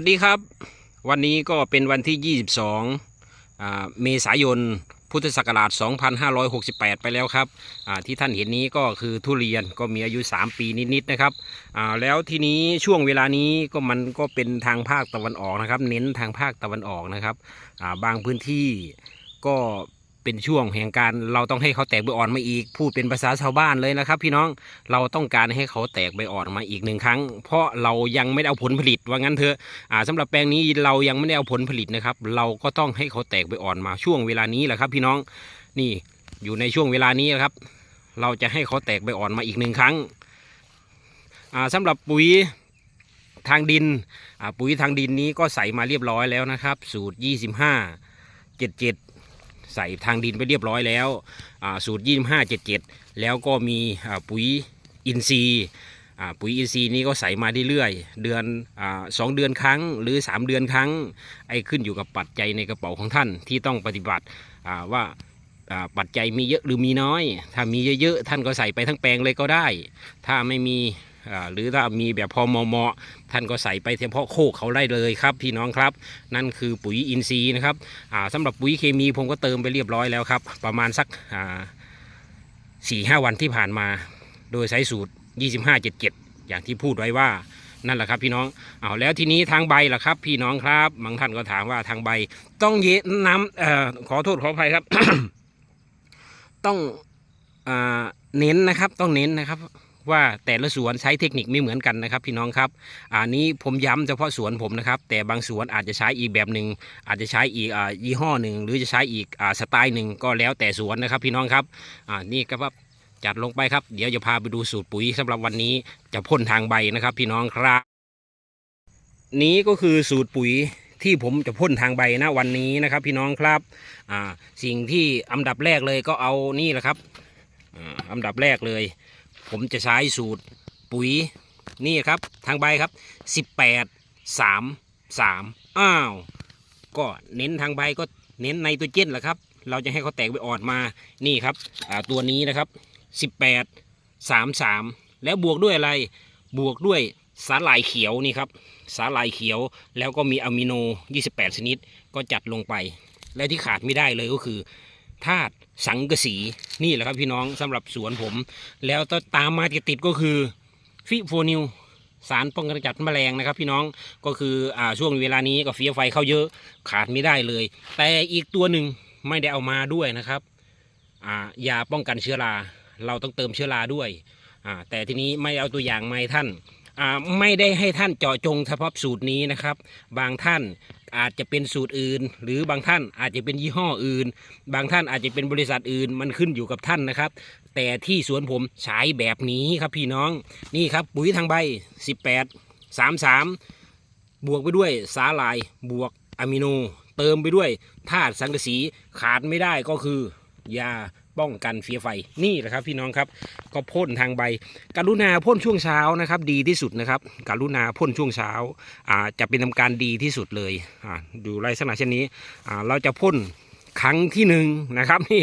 วัสดีครับ วันนี้ก็เป็นวันที่ 22 เมษายน พุทธศักราช 2568 ไปแล้วครับที่ท่านเห็นนี้ก็คือทุเรียนก็มีอายุ 3 ปีนิดๆนะครับแล้วทีนี้ช่วงเวลานี้ก็มันก็เป็นทางภาคตะวันออกนะครับ เน้นทางภาคตะวันออกนะครับาบางพื้นที่ก็ เป็นช่วงแห่งการเราต้องให้เขาแตกใบอ่อนมาอีก พูดเป็นภาษาชาวบ้านเลยนะครับ พี่น้องเราต้องการให้เขาแตกใบอ่อนมาอีกหนึ่งครั้ง เพราะเรายังไม่ได้เอาผลผลิตว่างั้นเถอะอ่าสำหรับแปลงนี้เรายังไม่ได้เอาผลผลิตนะครับ เราก็ต้องให้เขาแตกใบอ่อนมาช่วงเวลานี้แหละครับ พี่น้องนี่อยู่ในช่วงเวลานี้นะครับ เราจะให้เขาแตกใบอ่อนมาอีกหนึ่งครั้งอ่าสำหรับปุ๋ยทางดินปุ๋ยทางดินนี้ก็ใส่มาเรียบร้อยแล้วนะครับ สูตร 25 77 ใส่ทางดินไปเรียบร้อยแล้วอ่าสูตร 25 77 แล้วก็มีปุ๋ยอินทรีย์ปุ๋ยอินทรีย์นี้ก็ใส่มาเรื่อยๆ เดือนอสองเดือนครั้ง หรือ 3 เดือนครั้ง ไอ้ขึ้นอยู่กับปัจจัยในกระเป๋าของท่านที่ต้องปฏิบัติว่าปัจจัยมีเยอะหรือมีน้อย ถ้ามีเยอะๆ ท่านก็ใส่ไปทั้งแปลงเลยก็ได้ ถ้าไม่มี หรือถ้ามีแบบพอเหมาะท่านก็ใส่ไปเฉพาะโคกเขาได้เลยครับ พี่น้องครับ นั่นคือปุ๋ยอินทรีย์นะครับอ่าสำหรับปุ๋ยเคมีผมก็เติมไปเรียบร้อยแล้วครับ ประมาณสักสี่ห้าวันที่ผ่านมา โดยใช้สูตร 2577 อย่างที่พูดไว้ว่านั่นแหละครับพี่น้อง เอาแล้วทีนี้ทางใบล่ะครับ พี่น้องครับบางท่านก็ถามว่าทางใบ ต้องเย็นน้ำเอ่อขอโทษขออภัยครับ ต้องอเน้นนะครับ ต้องเน้นนะครับ ว่าแต่ละสวนใช้เทคนิคไม่เหมือนกันนะครับ พี่น้องครับอันนี้ผมย้ำเฉพาะสวนผมนะครับ แต่บางสวนอาจจะใช้อีกแบบหนึ่งอาจจะใช้อีกอยี่ห้อหนึ่งหรือจะใช้อีกอสไตล์หนึ่งก็แล้วแต่สวนนะครับ พี่น้องครับอ่านี่ก็ว่าจัดลงไปครับ เดี๋ยวจะพาไปดูสูตรปุ๋ยสำหรับวันนี้จะพ่นทางใบนะครับ พี่น้องครับ นี้ก็คือสูตรปุ๋ยที่ผมจะพ่นทางใบนะวันนี้นะครับ พี่น้องครับอ่าสิ่งที่อันดับแรกเลยก็เอานี่แหละครับอ่าอันดับแรกเลย ผมจะใช้สูตรปุ๋ยนี่ครับทางใบครับ 18 3 3 อ้าว ก็เน้นทางใบก็เน้นไนโตรเจนแหละครับ เราจะให้เขาแตกใบอ่อนมานี่ครับตัวนี้นะครับ 18 33 แล้วบวกด้วยอะไรบวกด้วยสาหร่ายเขียวนี่ครับสาหร่ายเขียวแล้วก็มีอะมิโน 28 ชนิดก็จัดลงไป และที่ขาดไม่ได้เลยก็คือธาตุ สังกะสีนี่แหละครับพี่น้องสำหรับสวนผม แล้วตามมาติดๆก็คือฟิโฟนิวสารป้องกันจัดแมลงนะครับ พี่น้องก็คืออ่าช่วงเวลานี้ก็เฟียไฟเข้าเยอะขาดไม่ได้เลย แต่อีกตัวหนึ่งไม่ได้เอามาด้วยนะครับอ่ายาป้องกันเชื้อรา เราต้องเติมเชื้อราด้วยอ่าแต่ทีนี้ไม่เอาตัวอย่างมาให้ท่านอ่าไม่ได้ให้ท่านเจาะจงเฉพาะสูตรนี้นะครับ บางท่าน อาจจะเป็นสูตรอื่น หรือบางท่านอาจจะเป็นยี่ห้ออื่น บางท่านอาจจะเป็นบริษัทอื่นมันขึ้นอยู่กับท่านนะครับ แต่ที่สวนผมใช้แบบนี้ครับพี่น้องนี่ครับปุ๋ยทางใบ 18 33 บวกไปด้วยสาลายบวกอะมิโน เติมไปด้วยธาตุสังกะสีขาดไม่ได้ก็คือยา ป้องกันเฟียไฟนี่แหละครับ พี่น้องครับก็พ่นทางใบ กรุณาพ่นช่วงเช้านะครับ ดีที่สุดนะครับ กรุณาพ่นช่วงเช้าอ่าจะเป็นทำการดีที่สุดเลยอ่าดูลักษณะเช่นนี้อ่าเราจะพ่นครั้งที่หนึ่งนะครับนี่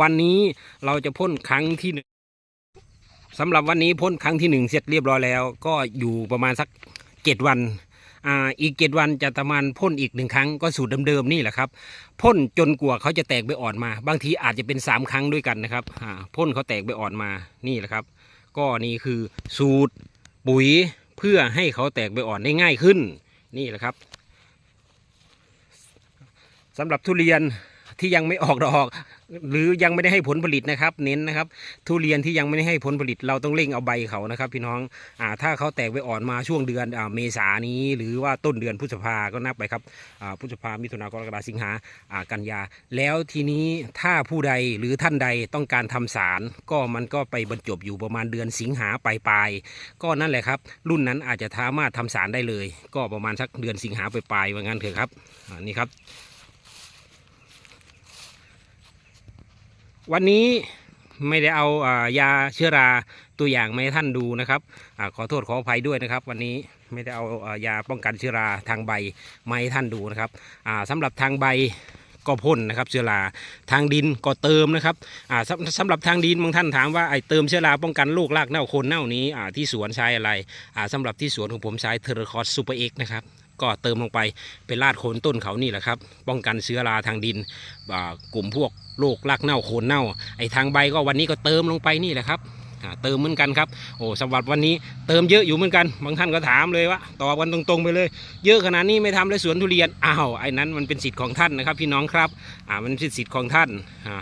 วันนี้เราจะพ่นครั้งที่หนึ่งสำหรับวันนี้พ่นครั้งที่หนึ่งเสร็จเรียบร้อยแล้ว ก็อยู่ประมาณสักเจ็ดวัน อีกเจ็ดวันจะประมาณพ่นอีกหนึ่งครั้งก็สูตรเดิมๆนี่แหละครับพ่นจนกว่าเขาจะแตกใบอ่อนมา บางทีอาจจะเป็นสามครั้งด้วยกันนะครับพ่นเขาแตกใบอ่อนมานี่แหละครับ ก็นี่คือสูตรปุ๋ยเพื่อให้เขาแตกใบอ่อนได้ง่ายขึ้นนี่แหละครับสำหรับทุเรียนที่ยังไม่ออกดอก หรือยังไม่ได้ให้ผลผลิตนะครับ เน้นนะครับ ทุเรียนที่ยังไม่ได้ให้ผลผลิตเราต้องเร่งเอาใบเขานะครับ พี่น้องอ่าถ้าเขาแตกใบอ่อนมาช่วงเดือนอ่าเมษานี้ หรือว่าต้นเดือนพฤษภาก็นับไปครับอ่าพฤษภามิถุนากรกฎาสิงหาอ่ากันยา แล้วทีนี้ถ้าผู้ใดหรือท่านใดต้องการทำสาร ก็มันก็ไปบรรจบอยู่ประมาณเดือนสิงหาปลายปลายๆก็นั่นแหละครับ รุ่นนั้นอาจจะสามารถทำสารได้เลย ก็ประมาณสักเดือนสิงหาปลายปลายว่างั้นเถอะครับอ่านี่ครับ วันนี้ไม่ได้เอาอายาเชื้อราตัวอย่างมาให้ท่านดูนะครับอขอโทษขออภัยด้วยนะครับ วันนี้ไม่ได้เอาอายาป้องกันเชื้อราทางใบมาให้ท่านดูนะครับอ่าสำหรับทางใบก็พ่นนะครับเชื้อราทางดินก็เติมนะครับอ่าสำสำหรับทางดินบางท่านถามว่าไอ้เติมเชื้อราป้องกันโรครากเน่าคนเน่านี้ที่สวนใช้อะไรอ่าสำหรับที่สวนของผมใช้เทอร์คอสซูเปอร์เอ็กนะครับ ก็เติมลงไปเป็นราดโคนต้นเขานี่แหละครับ ป้องกันเชื้อราทางดินกลุ่มพวกโรครากเน่าโคนเน่า ไอ้ทางใบก็วันนี้ก็เติมลงไปนี่แหละครับเติมเหมือนกันครับ โอ้สำหรับวันนี้เติมเยอะอยู่เหมือนกัน บางท่านก็ถามเลยว่าตอบกันตรงๆไปเลย เยอะขนาดนี้ไม่ทำเลยสวนทุเรียน อ้าว ไอ้นั้นมันเป็นสิทธิ์ของท่านนะครับ พี่น้องครับ อ่า มันเป็นสิทธิ์ของท่าน อ่า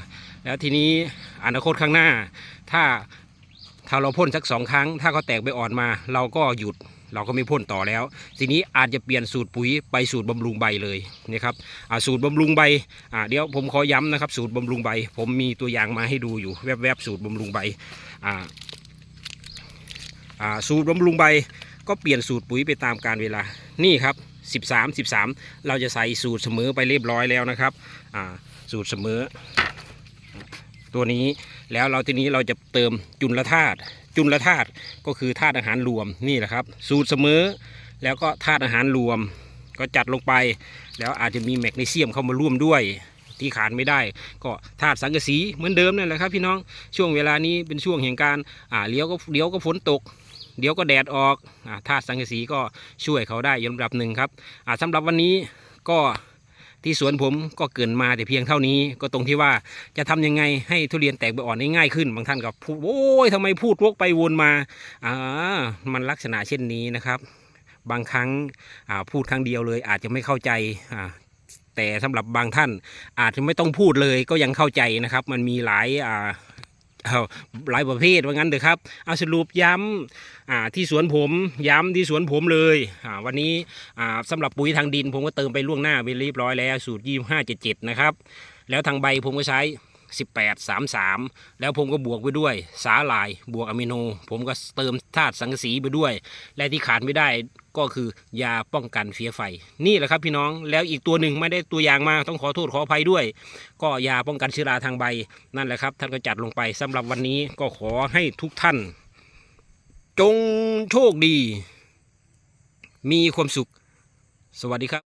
แล้วทีนี้อนาคตข้างหน้า ถ้าถ้าเราพ่นสักสองครั้ง ถ้าเขาแตกใบอ่อนมา เราก็หยุด เราก็ไม่พ่นต่อแล้ว ทีนี้อาจจะเปลี่ยนสูตรปุ๋ยไปสูตรบำรุงใบเลยนะครับสูตรบำรุงใบเดี๋ยวผมขอย้ำนะครับ สูตรบำรุงใบ ผมมีตัวอย่างมาให้ดูอยู่แวบๆสูตรบำรุงใบสูตรบำรุงใบ ก็เปลี่ยนสูตรปุ๋ยไปตามกาลเวลานี่ครับ 13 13 เราจะใส่สูตรเสมอไปเรียบร้อยแล้วนะครับสูตรเสมอ ตัวนี้ แล้วเราทีนี้เราจะเติมจุลธาตุจุลธาตุก็คือธาตุอาหารรวมนี่แหละครับ สูตรเสมอ แล้วก็ธาตุอาหารรวม ก็จัดลงไป แล้วอาจจะมีแมกนีเซียมเข้ามาร่วมด้วยที่ขาดไม่ได้ ก็ธาตุสังกะสีเหมือนเดิมนั่นแหละครับพี่น้องช่วงเวลานี้เป็นช่วงแห่งการอ่าเลี้ยวก็เลี้ยวก็ฝนตกเดี๋ยวก็แดดออกอาธาตุสังกะสีก็ช่วยเขาได้อยระดับหนึ่งครับอ่าสำหรับวันนี้ก็ ที่สวนผมก็เกินมาแต่เพียงเท่านี้ ก็ตรงที่ว่าจะทำยังไงให้ทุเรียนแตกใบอ่อนง่ายขึ้น บางท่านก็พูดโอ้ยทำไมพูดวกไปวนมาอ่ามันลักษณะเช่นนี้นะครับ บางครั้งอ่าพูดครั้งเดียวเลย อาจจะไม่เข้าใจอ่าแต่สำหรับบางท่านอาจจะไม่ต้องพูดเลยก็ยังเข้าใจนะครับ มันมีหลายอ่า เอาหลายประเภทว่างั้นเถอะครับเอาสรุปย้ำที่สวนผมย้ำที่สวนผมเลยวันนี้อ่าสำหรับปุ๋ยทางดินผมก็เติมไปล่วงหน้าไปเรียบร้อยแล้วสูตรยี่ห้าเจ็ดเจ็ดนะครับแล้วทางใบผมก็ใช้ 18 33 แล้วผมก็บวกไปด้วยสาหร่ายบวกอะมิโน ผมก็เติมธาตุสังกะสีไปด้วย และที่ขาดไม่ได้ก็คือยาป้องกันเฟียไฟ นี่แหละครับพี่น้องแล้วอีกตัวหนึ่งไม่ได้ตัวอย่างมาต้องขอโทษขออภัยด้วย ก็ยาป้องกันเชื้อราทางใบนั่นแหละครับ ท่านก็จัดลงไปสำหรับวันนี้ก็ขอให้ทุกท่าน จงโชคดี มีความสุข สวัสดีครับ